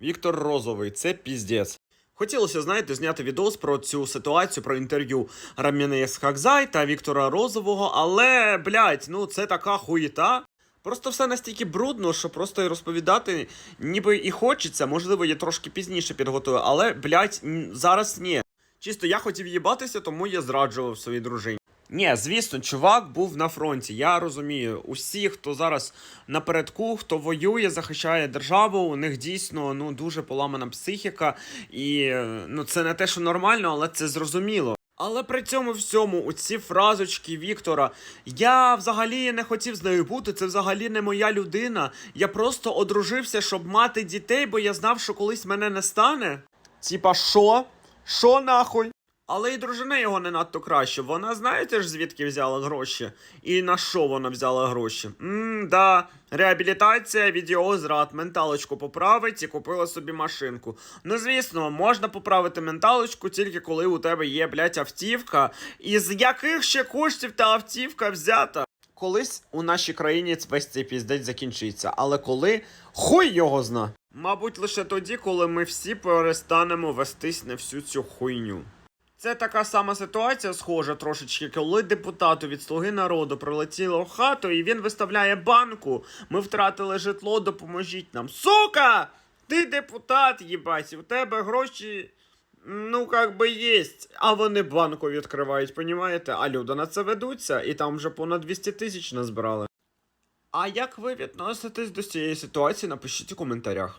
Віктор Розовий, це піздець. Хотілося, знаєте, зняти відос про цю ситуацію, про інтерв'ю Рамінея Хакзай та Віктора Розового, але, блядь, ну це така хуєта. Просто все настільки брудно, що просто розповідати ніби і хочеться. Можливо, я трошки пізніше підготую, але, блядь, зараз ні. Чисто я хотів їбатися, тому я зраджував своїй дружині. Ні, звісно, чувак був на фронті. Я розумію, усі, хто зараз напередку, хто воює, захищає державу, у них дійсно ну дуже поламана психіка, і ну це не те, що нормально, але це зрозуміло. Але при цьому всьому, у ці фразочки Віктора, я взагалі не хотів з нею бути, це взагалі не моя людина. Я просто одружився, щоб мати дітей, бо я знав, що колись мене не стане. Типа, що? Що нахуй? Але і дружина його не надто краще. Вона знаєте ж звідки взяла гроші? І на що вона взяла гроші? Мм, да, реабілітація, відеозрад, менталочку поправить і купила собі машинку. Ну, звісно, можна поправити менталочку тільки коли у тебе є, блядь, автівка. І з яких ще коштів та автівка взята? Колись у нашій країні весь цей піздець закінчиться, але коли хуй його зна. Мабуть, лише тоді, коли ми всі перестанемо вестись на всю цю хуйню. Це така сама ситуація, схожа трошечки, коли депутату від Слуги народу прилетіло в хату, і він виставляє банку. Ми втратили житло, допоможіть нам. Сука! Ти депутат, їбать, у тебе гроші. Ну, как би єсть. А вони банку відкривають, понімаєте? А люди на це ведуться, і там вже понад 200 тисяч назбирали. А як ви відноситесь до цієї ситуації, напишіть у коментарях.